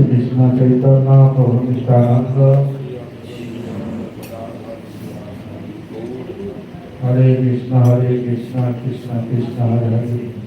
শ্রী কৃষ্ণ চৈতন্য প্রভু নিত্যানন্দ হরে কৃষ্ণ হরে কৃষ্ণ কৃষ্ণ কৃষ্ণ হরে হরে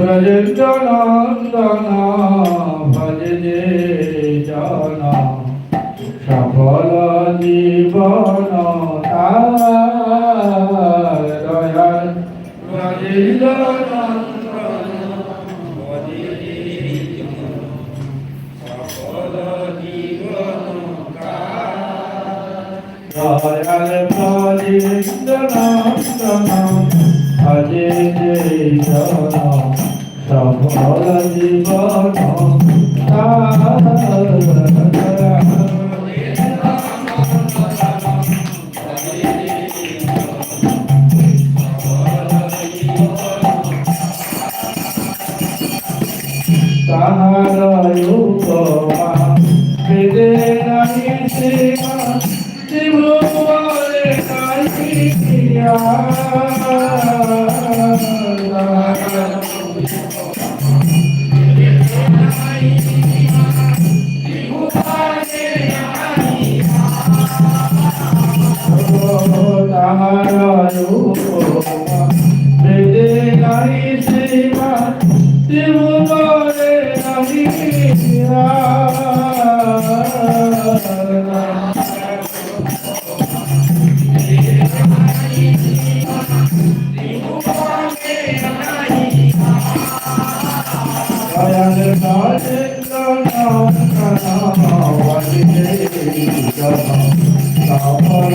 ব্রজনন্দন ভজে জন। সফল জীবন দয়াল। দয়াল ব্রজনন্দন ভজে জন। সফল জীবন তাহার আমন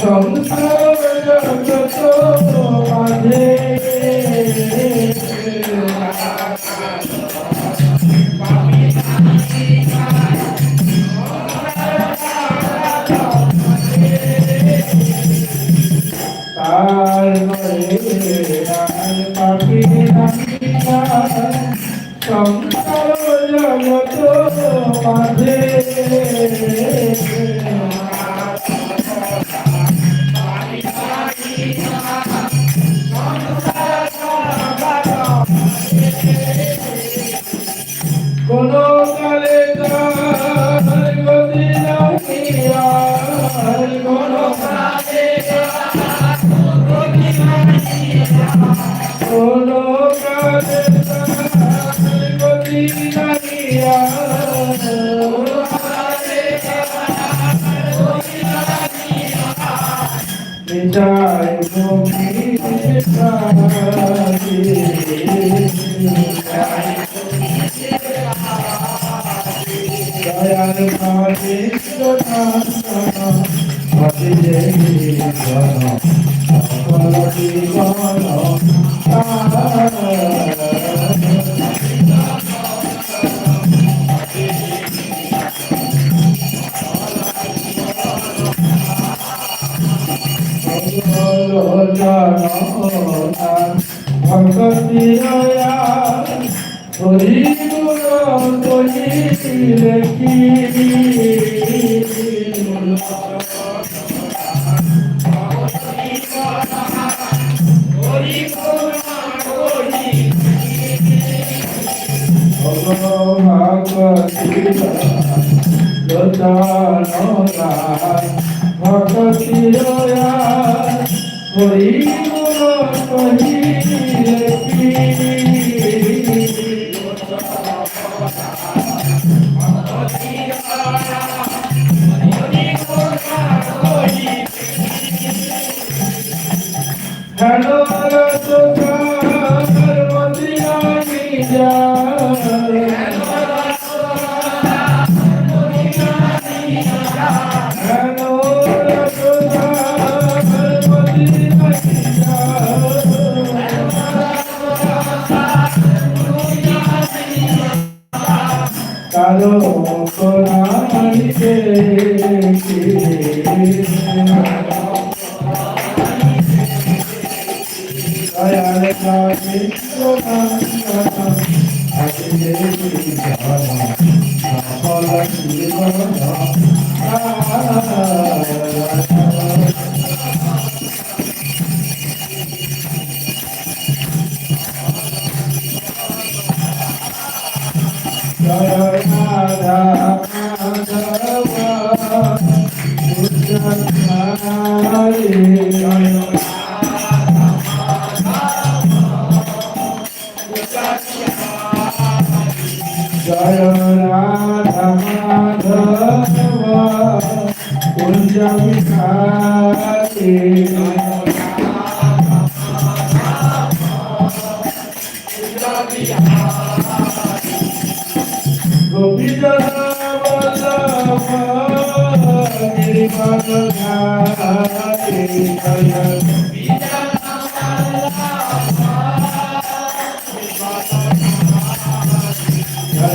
সংসার জগত মাঝে হরে দয়াল ভাবে সকল জীবন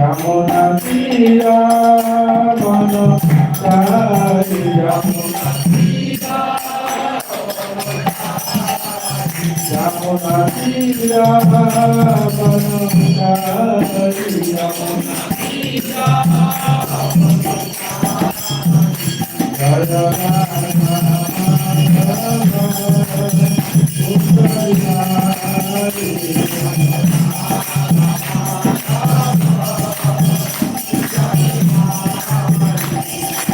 Ramona Mira.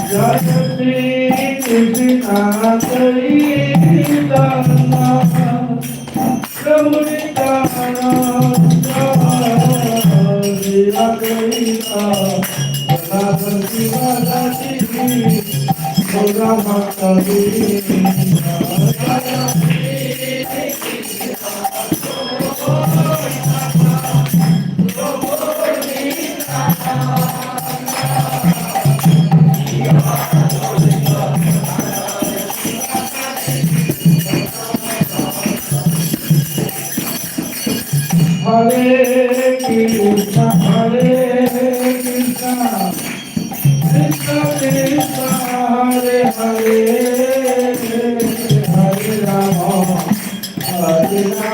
Jai Shri Krishna Hari Hare Krishna, Hare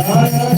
Amém.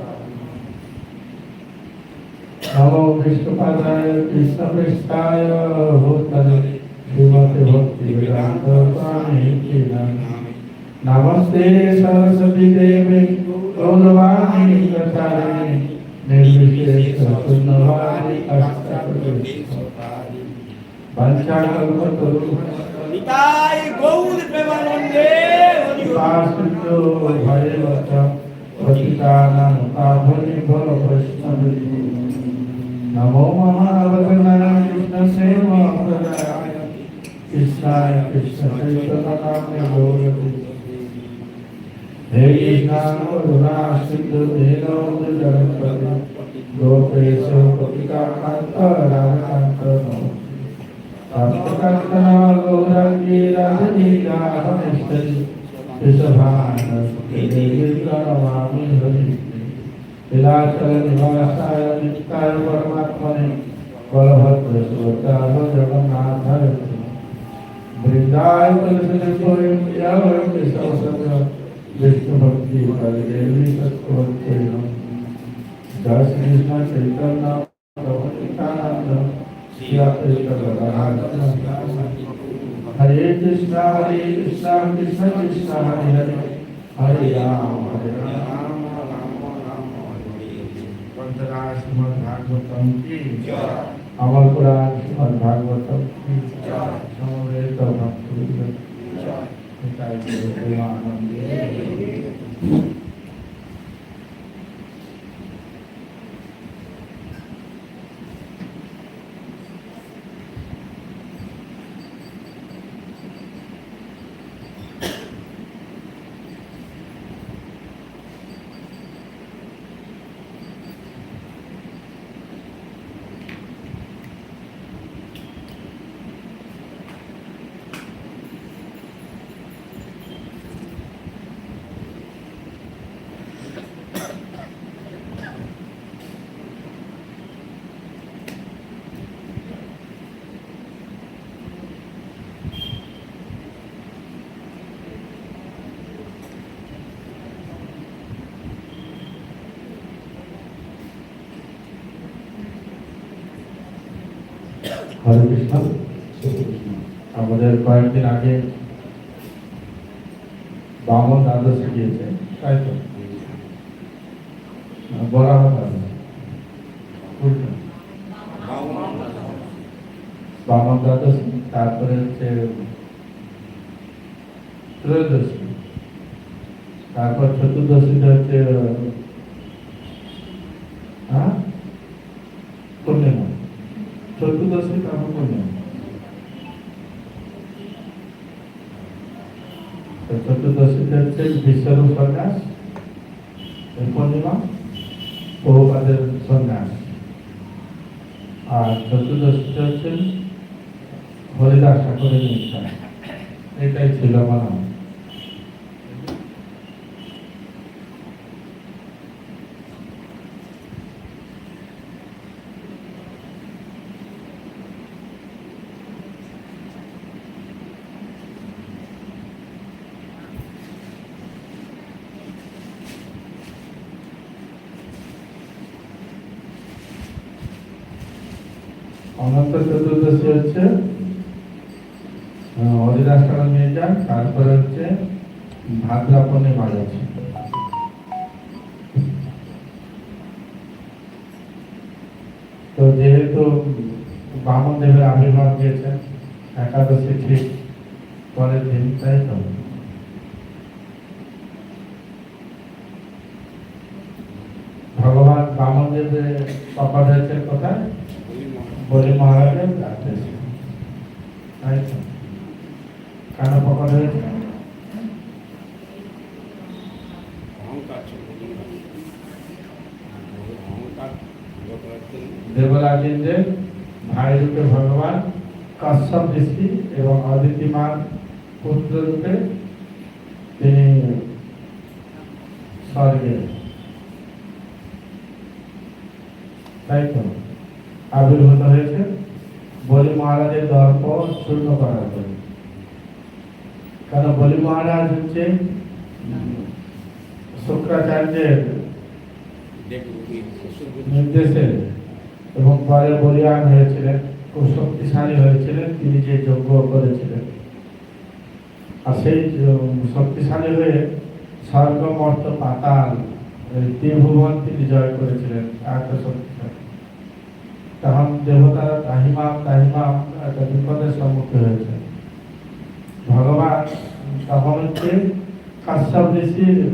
नमो विष्णुपदाय कृष्णपृष्ठाय भूतले श्रीमते भक्ति वेदांत स्वामी नमस्ते सरस्वती देवी गौरवाणी कथानि निर्विशेष सुन्दवानि अष्टप्रविशतानि पंचाकल्पतरुताय गौर प्रेमानंदे पार्श्व भय वचन पतितानां पावनि भव वैष्णवी नमो महाभगवनारायण कृष्ण सेवा कृष्णाय कृष्ण चैतन्य नाम्य गौरवे हे कृष्णानो धुना सिंधु धेनो जगत्पति गोपेशो पतिकान्त राधाकान्त नमो तत्त्वकल्पना गौरङ्गी राधनी राधनिष्ठति ऋषभानस्ति देवी प्रणमामि हरिः विलासल निवासाय नित्याय परमात्मने बलभद्र सुभद्राय जगन्नाथाय वृन्दाय तुलसी स्वयं यावं विश्वसत विष्णु भक्ति कर देवी सत्वते जय श्री कृष्ण चैतन्य प्रभु नित्यानंद श्री कृष्ण हरे कृष्णा हरे कृष्णा कृष्ण कृष्ण हरे हरे हरे राम हरे ভক্তরা শ্রীমদ ভাগবতম কি আমলপুরা শ্রীমদ ভাগবতম কি সমবেত ভক্তবৃন্দ জয় আনন্দে হরে কৃষ্ণ আমাদের কয়েকদিন আগে বামন দ্বাদশ গিয়েছে তাই তো? বলা কথা বুঝলেন বামন দ্বাদশ, তারপরে হচ্ছে ত্রয়োদশী। তারপর চতুর্দশীতে হচ্ছে হ্যাঁ পূর্ণিমা চতুর্দশী তারপর পূর্ণিমা তো চতুর্দশীতে হচ্ছে বিশ্বরূপ সন্ন্যাস পূর্ণিমা বহুপাদের সন্ন্যাস। আর চতুর্দশীতে হচ্ছে হরিদাস ঠাকুরের নিষ্ঠা। এটাই ছিল মানা অনন্ত চতুর্দশী হচ্ছে নিয়ে যান তারপরে হচ্ছে ভাদ্রা পূর্ণিমা যাচ্ছে তো যেহেতু বামন দেবের আবির্ভাব দিয়েছেন একাদশী ঠিক পরের দিন, তাই তো? ভগবান বামন দেবের প্রকট হয়েছে কোথায়? বলি মহারাজের আদেশে তাই তো। কেন প্রকট হয়েছে দেবরাজেন্দ্রের ভাই রূপে ভগবান কাশ্যপ ঋষি এবং অদিতিমান পুত্র রূপে তিনি স্বর্গে। তাই তো। আবির্ভূত হয়েছে বলি মহারাজের দর্প শূন্য করার জন্য। কারণ বলি মহারাজ হচ্ছে শুক্রাচার্যের নির্দেশে এবং পরে বলিয়ান হয়েছিলেন খুব শক্তিশালী হয়েছিলেন তিনি যে যজ্ঞ করেছিলেন। আর সেই শক্তিশালী হয়ে স্বর্গ মর্ত পাতাল ত্রিভুবন তিনি জয় করেছিলেন শক্তিশালী তখন দেবতারা তাহিমাম তাহিমাম, একটা বিপদের সম্মুখীন হয়েছে। ভগবান তখন হচ্ছে কাশ্যপ ঋষির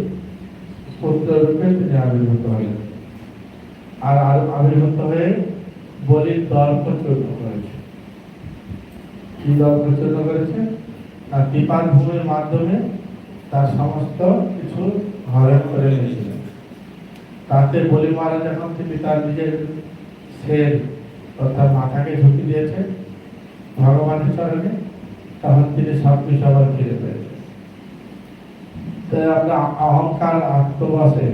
পুত্র রূপে তিনি আবির্ভূত হলেন। আর আর- আবির্ভূত হয়ে বলির দর্প চূর্ণ করেছে। কি দর্প চূর্ণ করেছে? না দীপান ভূমির মাধ্যমে তার সমস্ত কিছু হরণ করে নিয়েছিলেন। তাতে বলি মহারাজ যখন তিনি তার নিজের শের অর্থাৎ মাথাকে ঝুঁকি দিয়েছে, ভগবানের চরণে, তখন তিনি সব আবার ফিরে পেয়েছেন তাই আমরা অহংকার আত্মবাসে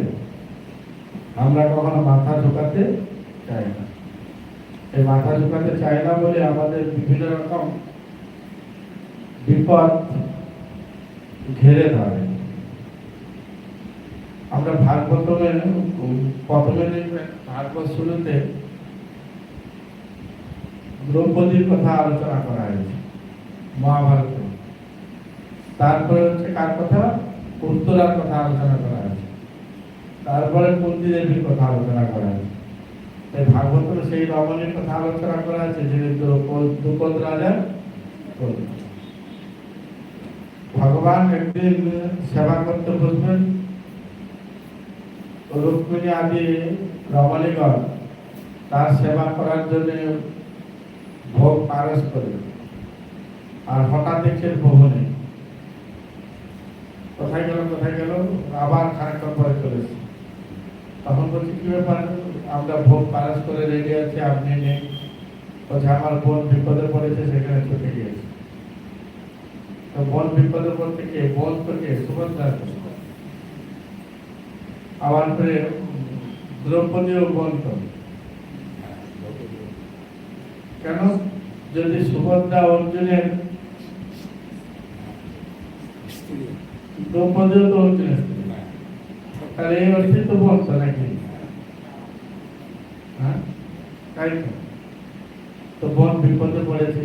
আমরা কখনো মাথা ঝুঁকাতে চাই না। এই মাথা ঝুঁকাতে চাই না বলে আমাদের বিভিন্ন রকম বিপদ ঘেরে ধরে। আমরা ভাগবতমে প্রথমে ভাগবত শুরুতে দ্রৌপদীর কথা আলোচনা করা হয়েছে, মহাভারতে। তারপরে হচ্ছে কার কথা? উত্তরার কথা আলোচনা করা হয়েছে। তারপরে কুন্তি দেবীর কথা আলোচনা করা হয়েছে। তাই ভাগবত সেই রমণীর কথা আলোচনা করা আছে যিনি দ্রৌপদ- কন্যা। ভগবান একদিন সেবা করতে বসবেন রুক্মিণী আদি রমণীগণ তার সেবা করার জন্য ভোগ পারস করে আর হঠাৎ দেখছেন নেই। কোথায় গেল কোথায় গেল? আবার খানিকক্ষণ পরে চলে। তখন বলছি, কি ব্যাপার? আমরা ভোগ পারস করে রেডি আছি, আপনি নেই। বলছে, আমার বোন বিপদে পড়েছে, সেখানে ছুটে গিয়েছে। তো বোন বিপদে পড়তে কে বোন তো কে সুভদ্রা আবার পরে দ্রৌপদীও বোন তো কেন? যদি সুভদ্রা অর্জুনের দ্রৌপদীও তো অর্জুনের তাহলে এই অর্থে তো বোন তো নাকি? হ্যাঁ? তাই তো। তো বোন বিপদে পড়েছে।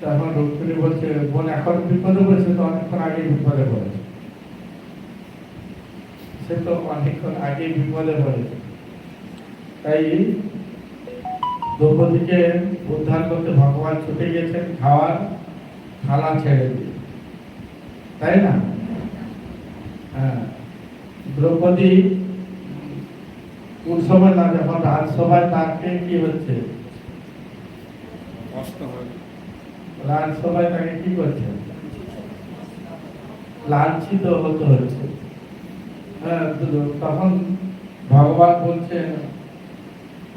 তখন রুক্মিণী বলছে বোন এখন বিপদে পড়েছে তো অনেকক্ষণ আগে বিপদে পড়েছে। সে তো অনেকক্ষণ আগে বিপদে পড়েছে। তাই দ্রৌপদীকে উদ্ধার করতে ভগবান ছুটে গেছেন খাওয়ার থালা ছেড়ে দিয়ে। তাই না? হ্যাঁ। দ্রৌপদী কোন সময় না যখন রাজসভায় তাকে কি হচ্ছে? রাজসভায় তাকে কি করছে? লাঞ্ছিত হতে হচ্ছে। হ্যাঁ তখন ভগবান বলছেন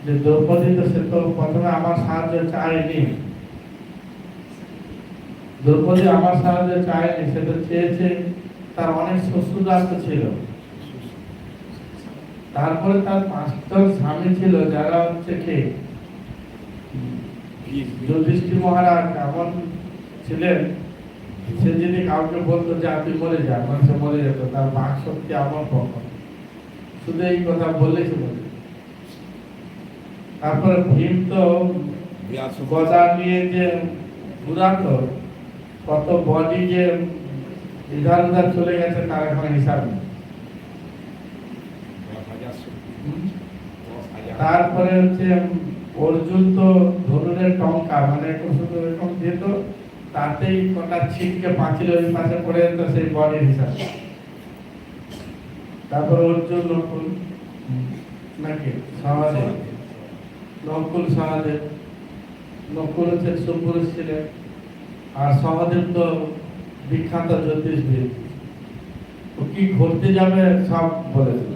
যে দ্রৌপদী তো সে তো প্রথমে আমার সাহায্য চায়নি। দ্রৌপদী আমার সাহায্য চায়নি, সে তো চেয়েছে, তার অনেক শ্বশুরাস্ত ছিল। তারপরে তার পাঁচজন স্বামী ছিল, যারা হচ্ছে কে? বীর যুধিষ্ঠির মহারাজ, এমন ছিলেন, সে যদি কাউকে বলতো যে আপনি মরে যান মানে সে মরে যেত, তার বাক শক্তি আমার পক্ষ। শুধু এই কথা বললেই সে যেত। তারপরে ভীম তো গদা নিয়ে যে ঘুরাতো কত বডি যে ইধার উধার চলে গেছে তার এখন হিসাব নেই। তারপরে হচ্ছে অর্জুন তো ধনুরের টঙ্কা মানে শুধু এরকম যেত তাতেই কটা ছিটকে পাঁচিল ওই পাশে পড়ে যেত সেই বডির হিসাবে। তারপর অর্জুন নকুল নাকি? সহদেব নকুল সহদেব নকুল হচ্ছে সুপুরুষ ছিলেন আর সহদেব তো বিখ্যাত জ্যোতিষবিদ ও কি ঘটতে যাবে সব বলেছিল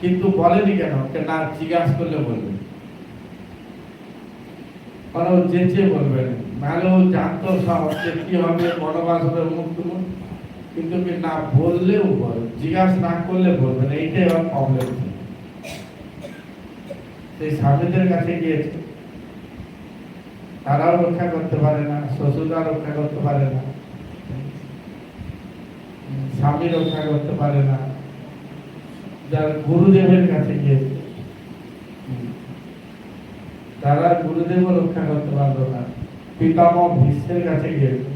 কিন্তু বলেনি কেন? না জিজ্ঞাসা করলে বলবে। কারণ যেচে বলবে। নাহলে ও জানতো সব যে কি হবে, বনবাস হবে, মুখ কিন্তু না বললেও বলে, জিজ্ঞাসা না করলে বলবে না। এইটাই ওর প্রবলেম সেই স্বামীদের কাছে গিয়েছে। তারাও রক্ষা করতে পারে না, শ্বশুররা রক্ষা করতে পারে না, স্বামী রক্ষা করতে পারে না। যার গুরুদেবের কাছে গিয়েছে, তারা গুরুদেব রক্ষা করতে পারল না। পিতামহ ভীষ্মের কাছে গিয়েছে।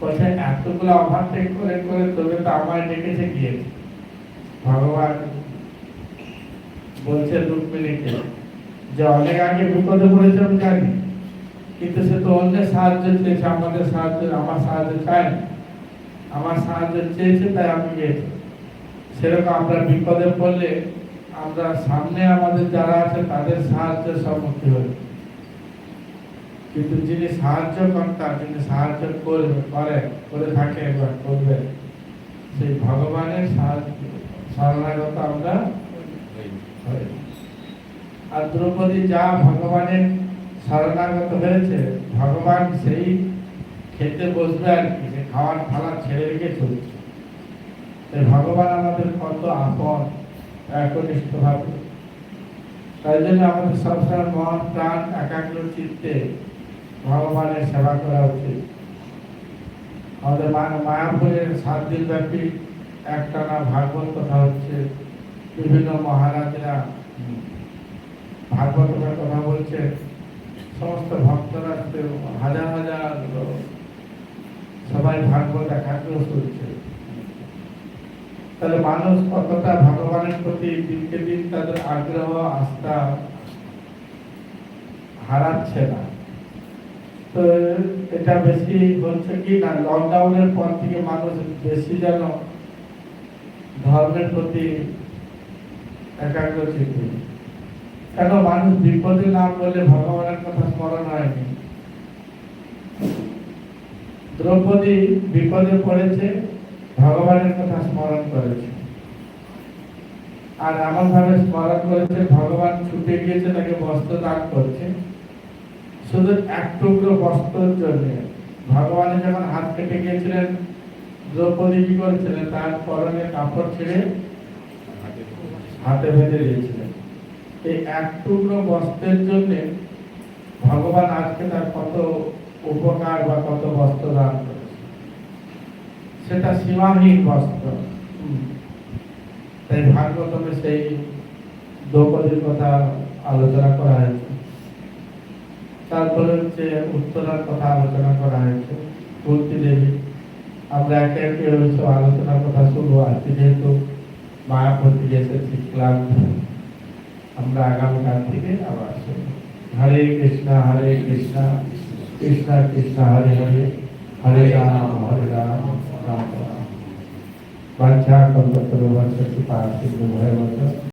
বলছে, এতগুলো ওভারটেক করে করে তবে তো আমায় ডেকেছে গিয়েছে। ভগবান বলছে রুক্মিণীকে যে অনেক আগে বিপদে পড়েছে আমি জানি, কিন্তু সে তো অন্যের সাহায্য চেয়েছে, আমাদের সাহায্য, আমার সাহায্য চায়নি আমার সাহায্য চেয়েছে, তাই আমি গিয়েছি সেরকম আমরা বিপদে পড়লে আমরা সামনে আমাদের যারা আছে, তাদের সাহায্য সম্মুখীন হই। কিন্তু যিনি সাহায্য কর্তা, যিনি সাহায্য করবে করে করে থাকে এবং করবে সেই ভগবানের সাহায্য, শরণাগত আমরা হই। আর দ্রৌপদী যা ভগবানের শরণাগত হয়েছে, ভগবান সেই খেতে বসবে আর কি, যে খাওয়ার থালা ছেড়ে রেখে চলছে। ভগবান আমাদের কত আপন একনিষ্ঠ ভাবে তাই জন্য আমাদের সবসময় মন, প্রাণ, একাগ্র চিত্তে ভগবানের সেবা করা উচিত। আমাদের মায়াপুরের সাত দিন ব্যাপী একটানা ভাগবত কথা হচ্ছে। বিভিন্ন মহারাজরা উম, ভাগবতের কথা বলছে সমস্ত ভক্তরা হাজার হাজার সবাই ভাগবত একাগ্র শুনছে তাহলে মানুষ কতটা ভগবানের প্রতি দিনকে দিন তাদের আগ্রহ আস্থা হারাচ্ছে না? তো এটা বেশি হচ্ছে কি না লকডাউনের পর থেকে মানুষ বেশি যেন ধর্মের প্রতি একাগ্রচিত কেন মানুষ বিপদে না ভগবানের কথা স্মরণ হয়নি। দ্রৌপদী বিপদে পড়েছে, ভগবানের কথা স্মরণ করেছে। আর এমন ভাবে স্মরণ করেছে, ভগবান ছুটে গিয়েছে, তাকে বস্ত্র দান করছে। শুধু এক টুকরো বস্ত্রের জন্য। ভগবানের যখন হাত কেটে গিয়েছিলেন, দ্রৌপদী কি করেছিলেন? তার পরনে কাপড় ছেড়ে হাতে বেঁধে দিয়েছিলেন। এই এক টুকরো বস্ত্রের জন্যে ভগবান আজকে তার কত উপকার বা কত বস্ত্র দান করেছে সেটা সীমাহীন বস্ত্র। তাই ভাগবতমে সেই দ্রৌপদীর কথা আলোচনা করা হয়েছে। তারপরে হচ্ছে উত্তরার কথা আলোচনা করা হয়েছে কুন্তি দেবী। আমরা একে একে আলোচনার কথা শুনব আজকে যেহেতু মায়াপতি এসেছি ক্লান্ত আমরা আগামীকাল থেকে আবার শুনব হরে কৃষ্ণ হরে কৃষ্ণ কৃষ্ণ কৃষ্ণ, হরে হরে হরে রাম হরে রাম রাম রাম। বাঞ্ছা, কল্পতরু বর্ষ কৃপা, সিন্ধু ভয়